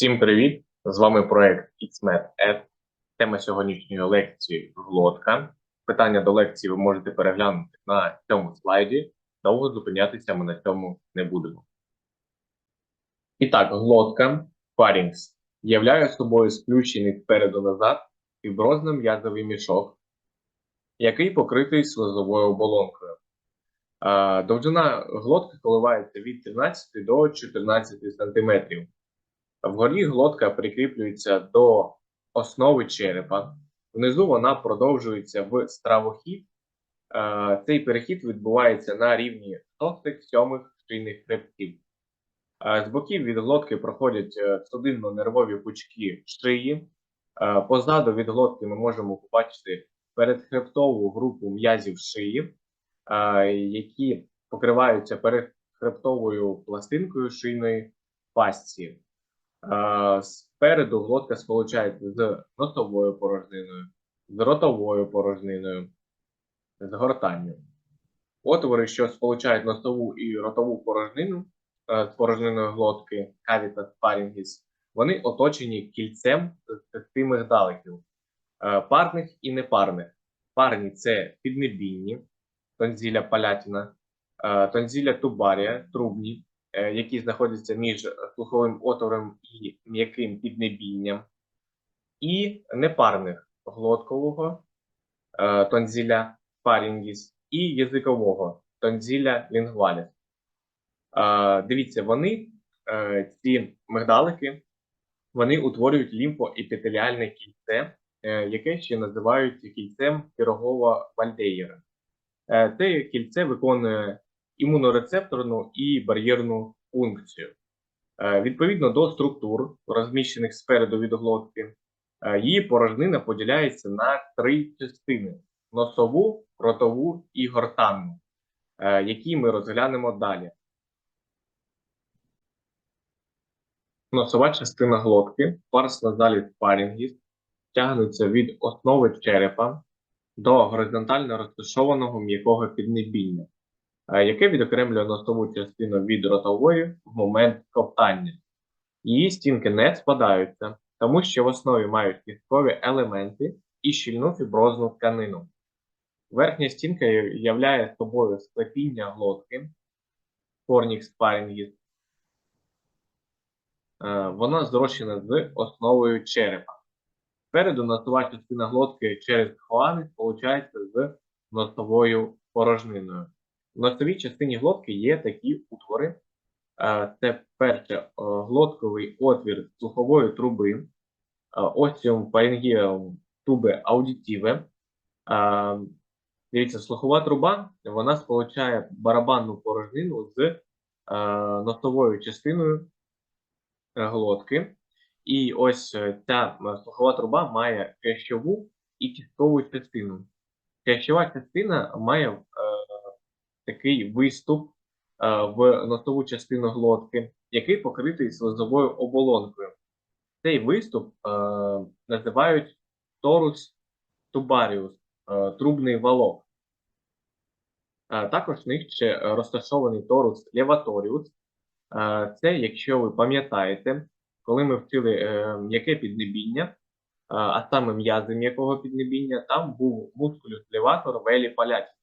Всім привіт! З вами проект XMED Тема сьогоднішньої лекції глотка. Питання до лекції ви можете переглянути на цьому слайді. Довго зупинятися ми на цьому не будемо. І так, глотка фарінкс являє собою сплющений спереду назад фіброзно-м'язовий мішок, який покритий слизовою оболонкою. Довжина глотки коливається від 13 до 14 см. Вгорі глотка прикріплюється до основи черепа. Внизу вона продовжується в стравохід. Е, Цей перехід відбувається на рівні шостих, сьомих шийних хребтів. Е, З боків від глотки проходять е, судинно-нервові пучки шиї. Позаду від глотки ми можемо побачити передхребтову групу м'язів шиї, які покриваються передхребтовою пластинкою шийної фасції. Спереду глотка сполучається з носовою порожниною, з ротовою порожниною, з гортанню. Отвори, що сполучають носову і ротову порожнину е, з порожниною глотки, cavitas pharyngeis, вони оточені кільцем з шести е, парних і непарних. Парні це піднебінні, тонзіля палятіна, е, тонзіля тубарія, трубні, які знаходяться між слуховим отвором і м'яким піднебінням, і непарних глоткового е, тонзіля фарінгіс і язикового тонзіля лінгваліс. Е, Дивіться, вони, е, ці мигдалики, вони утворюють лімфоепітеліальне кільце, е, яке ще називають кільцем пірогова вальдеєра. Е, Це кільце виконує імунорецепторну і бар'єрну функцію. Е, Відповідно до структур, розміщених спереду від глотки, е, її порожнина поділяється на три частини: носову, ротову і гортанну, е, які ми розглянемо далі. Носова частина глотки, парс парінгіс, тягнеться від основи черепа до горизонтально розташованого м'якого піднебіння, яке відокремлює носову частину від ротової в момент ковтання. Її стінки не спадаються, тому що в основі мають кісткові елементи і щільну фіброзну тканину. Верхня стінка являє собою склепіння глотки, корнікс парінгіс. Е, Вона зрощена з основою черепа. Спереду носова частина глотки через хоани сполучається з носовою порожниною. В носовій частині глотки є такі утвори. Е, Це перше е, глотковий отвір слухової труби, осіум фарингіум туби аудітіве. Е, Дивіться, слухова труба вона сполучає барабанну порожнину з е, носовою частиною е, глотки. І ось е, ця е, слухова труба має хрящову і кісткову частину. Хрящова частина має е, такий виступ е, в носову частину глотки, який покритий слизовою оболонкою. Цей виступ е, називають торус тубаріус, е, трубний валок. Також в них ще розташований торус леваторіус. Це, якщо ви пам'ятаєте, коли ми вчили м'яке піднебіння, а саме м'язи м'якого піднебіння, там був мускулюс леватор велі паляті.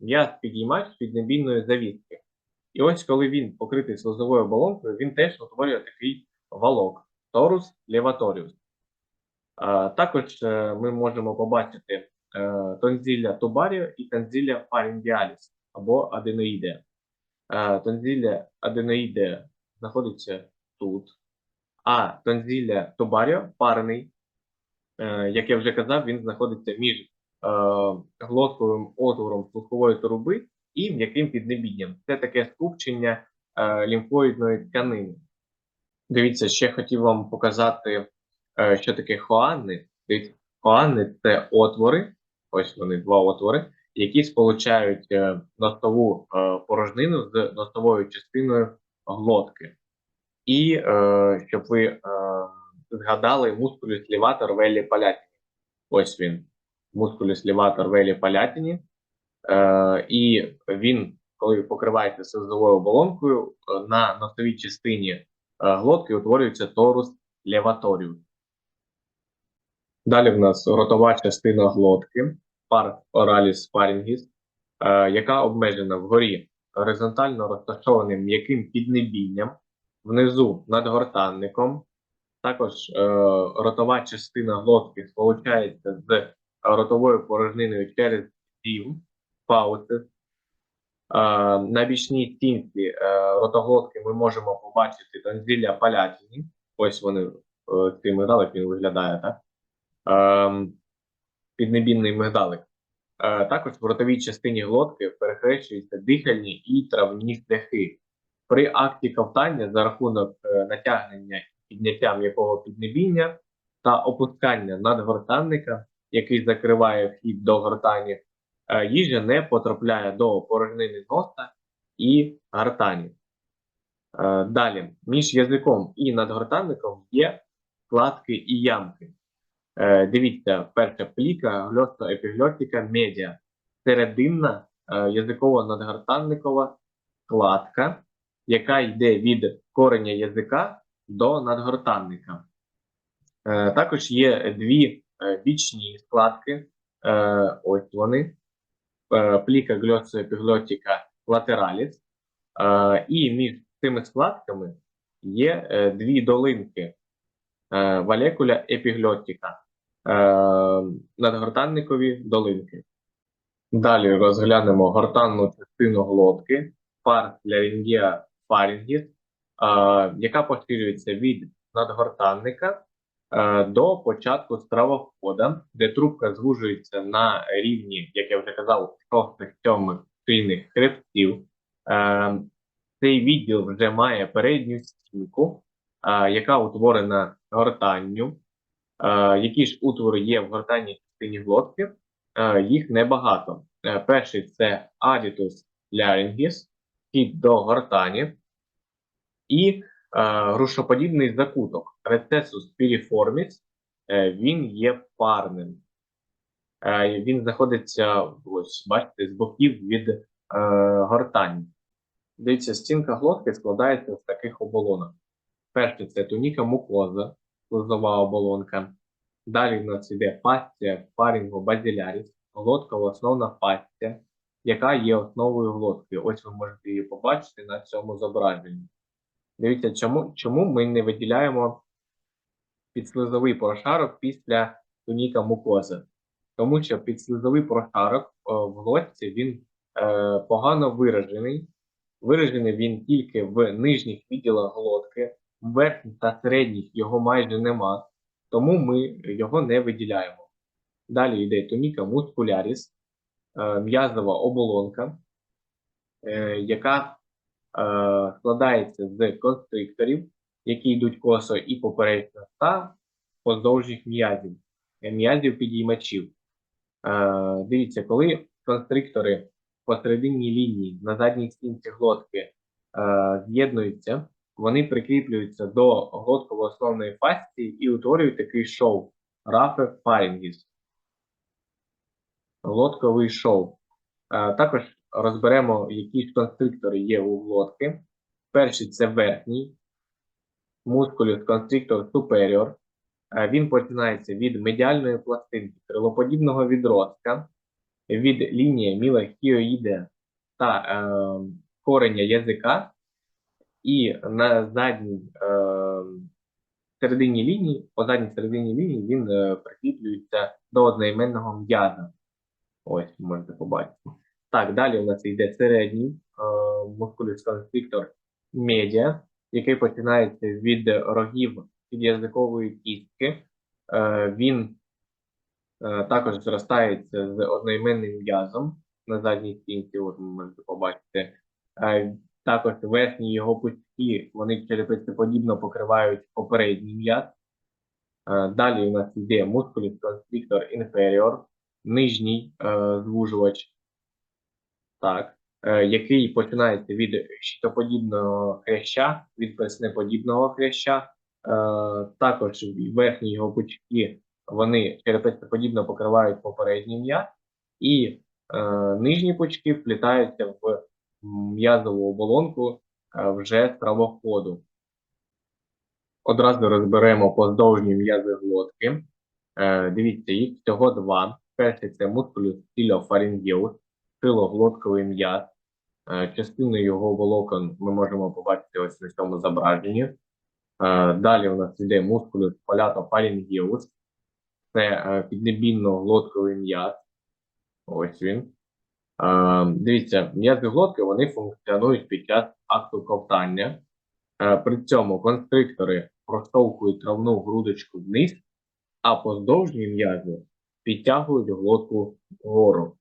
М'яз підіймач піднебінної завіски. І ось коли він покритий слизовою оболонкою, він теж утворює такий валок торус леваторіус. Також е, ми можемо побачити е, тонзілля тубаріо і тонзілля фарінгіаліс або аденоїдеа. Е, Тонзілля аденоїдеа знаходиться тут, а тонзілля тубаріо парний, як я вже казав, він знаходиться між глотковим отвором слухової труби і м'яким піднебінням. Це таке скупчення е, лімфоїдної тканини. Дивіться, ще хотів вам показати, е, що таке хоанни. Дивіться, хоанни – це отвори, ось вони, два отвори, які сполучають е, носову е, порожнину з носовою частиною глотки. І е, щоб ви е, згадали мускулюс ліватор велі палятіні. Ось він, мускулюс ліватор велі палятіні. Е, і він, коли ви покриваєте оболонкою, е, на носовій частині е, глотки утворюється торус леваторіус. Далі в нас ротова частина глотки, пар ораліс фарінгіс, е, яка обмежена вгорі горизонтально розташованим м'яким піднебінням, внизу надгортанником. Також е, ротова частина глотки сполучається з ротовою порожниною через стів, паутис. Е, на бічній стінці е, ротоглотки ми можемо побачити тонзілля палятіні. Ось вони е, цей мигдалик він виглядає, так? Піднебінний мигдалик. Е, Також в ротовій частині глотки перехрещуються дихальні і травні шляхи. При акті ковтання за рахунок е, натягнення і підняття м'якого піднебіння та опускання надгортанника, який закриває вхід до гортані, е, їжа не потрапляє до порожнини носа і гортані. Е, Далі, між язиком і надгортанником є складки і ямки. Е, Дивіться, перша пліка, гльостоепіглотика медіа. Серединна язиково-надгортанникова складка, яка йде від кореня язика до надгортанника. Також є дві бічні складки. Е, Ось вони. Е, Пліка гльостоепіглотика латераліс. Е, І між цими складками є е, дві долинки. Е, Валекуля епіглотика е, надгортанникові долинки. Далі розглянемо гортанну частину глотки, пар лярінгія фарінгіс, е, яка поширюється від надгортанника е, до початку стравохода, де трубка звужується на рівні, як я вже казав, шостих сьомих шийних хребців. Е, цей відділ вже має передню стінку, е, яка утворена гортанню. Е, які ж утвори є в гортанній частині глотки? Е, їх небагато. Е, перший це Aditus laryngis, вхід до гортані, і е, грушоподібний закуток Recessus piriformis, е, він є парним. Е, він знаходиться, ось, бачите, з боків від е, гортані. Дивіться, стінка глотки складається з таких оболонок. Перше це туніка мукоза, слизова оболонка. Далі в нас йде фасція фарінго-базіляріс, глоткова основна фасція, яка є основою глотки. Ось ви можете її побачити на цьому зображенні. Дивіться, чому, чому ми не виділяємо підслизовий прошарок після туніка мукози? Тому що підслизовий прошарок е, в глотці він е, погано виражений. Виражений він тільки в нижніх відділах глотки, в верхніх та середніх його майже нема, тому ми його не виділяємо. Далі йде туніка мускуляріс, е, м'язова оболонка, яка складається з констрикторів, які йдуть косо і поперечно, та поздовжніх м'язів, е, м'язів підіймачів. Е, Дивіться, коли констриктори посередині лінії на задній стінці глотки е, з'єднуються, вони прикріплюються до глотково-основної фасції і утворюють такий шов рафе фарінгіс. Глотковий шов. Е, також розберемо, які констриктори є у глотки. Перший це верхній мускулюс констриктор superior. Е, Він починається від медіальної пластинки крилоподібного відростка, від лінії мілахіоїде та е, кореня язика, і на задній е, середині лінії, по задній середині лінії він е, прикріплюється до одноіменного м'яза. Ось, можете побачити. Так, далі у нас йде середній е, мускулюс констриктор медіа, який починається від рогів під'язикової кістки. Е, він е, також зростається з одноіменним м'язом на задній стінці, от ви можете побачити. Е, також верхні його пучки, вони черепицеподібно покривають попередній м'яз. Далі у нас йде мускуліс констриктор inferior, нижній звужувач, так, який починається від щитоподібного хряща, від перснеподібного хряща. Е, також верхні його пучки вони черепицеподібно покривають попередній м'яз, і е, нижні пучки вплітаються в м'язову оболонку е, вже стравоходу. Одразу розберемо поздовжні м'язи глотки. Е, дивіться, їх всього два. Перший це мускулюс стіліофарінгеус, шилоглотковий м'яз. Е, частину його волокон ми можемо побачити ось на цьому зображенні. Е, далі у нас йде мускулюс полятофарінгеус. Це е, піднебінно-глотковий м'яз. Ось він. Дивіться, м'язи глотки вони функціонують під час акту ковтання. При цьому констриктори проштовхують травну грудочку вниз, а поздовжні м'язи підтягують глотку вгору.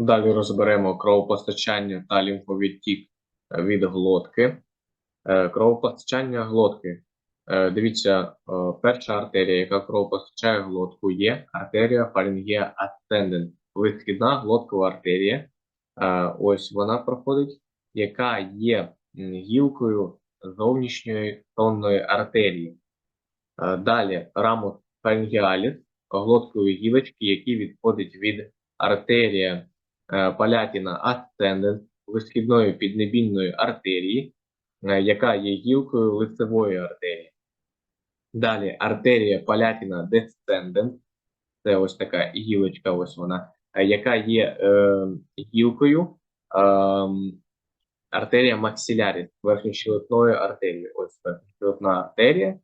Далі розберемо кровопостачання та лімфовідтік е, від глотки. Е, Кровопостачання глотки. Е, Дивіться, перша артерія, яка кровопостачає глотку, є артерія фарингеа ascendens, висхідна глоткова артерія. Ось вона проходить, яка є гілкою зовнішньої тонної артерії. Далі рамус фарингеаліс, глоткові гілочки, які відходять від артерія палятіна ascendens, висхідної піднебінної артерії, е, яка є гілкою лицевої артерії. Далі артерія палятіна descendens, це ось така гілочка, ось вона, е, яка є е, гілкою ем, артерія максиляріс, верхньощелепної артерії. Ось верхньощелепна артерія,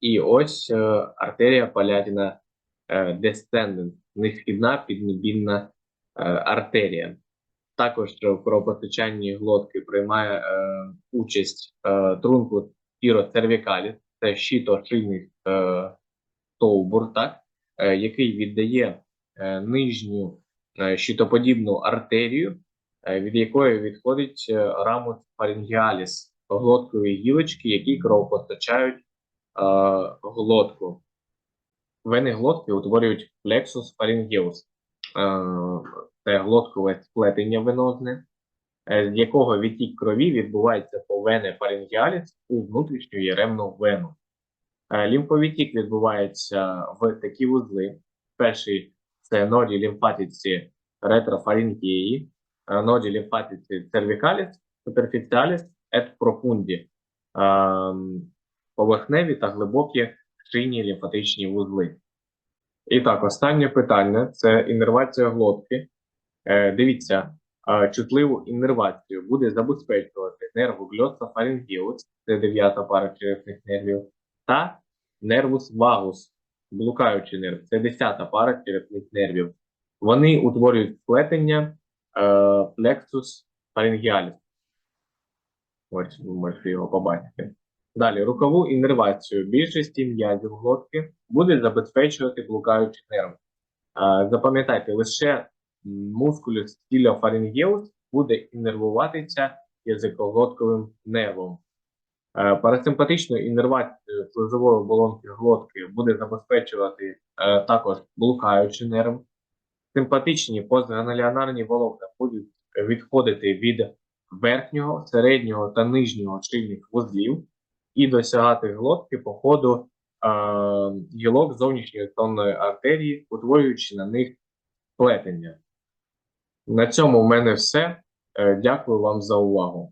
і ось е, артерія палятіна е, descendens, несхідна піднебінна е, артерія. Також в кровопостачанні глотки приймає е, участь е, трункус піроцервікаліс, це щитошийний е, стовбур, так, е, який віддає е, нижню е, щитоподібну артерію, е, від якої відходить е, рамус фарингеаліс, глоткові гілочки, які кровопостачають е, глотку. Вени глотки утворюють плексус фарингеус. Е, це глоткове сплетення венозне, е, з якого відтік крові відбувається по вене фарингеаліс у внутрішню єремну вену. Е, Лімфовідтік відбувається в такі вузли. Перший це ноді лімфатиці ретрофарингеї, е, ноді лімфатиці superficialis et profundi, ем, поверхневі та глибокі шийні лімфатичні вузли. І так, останнє питання це іннервація глотки. Е, дивіться, е, чутливу іннервацію буде забезпечувати нерву гльоцофарингеус, це дев'ята пара черепних нервів, та нервус вагус, блукаючий нерв, це десята пара черепних нервів. Вони утворюють сплетення е, pharyngealis. Ось ви можете його побачити. Далі, рухову іннервацію більшості м'язів глотки буде забезпечувати блукаючий нерв. Запам'ятайте, лише мускулюс стіліофарингеус буде іннервуватися язикоглотковим нервом. Парасимпатичну іннервацію слизової оболонки глотки буде забезпечувати також блукаючий нерв. Симпатичні постганаліонарні волокна будуть відходити від верхнього, середнього та нижнього шийних вузлів і досягати глотки по ходу е, гілок зовнішньої тонної артерії, утворюючи на них плетення. На цьому в мене все. Е, Дякую вам за увагу.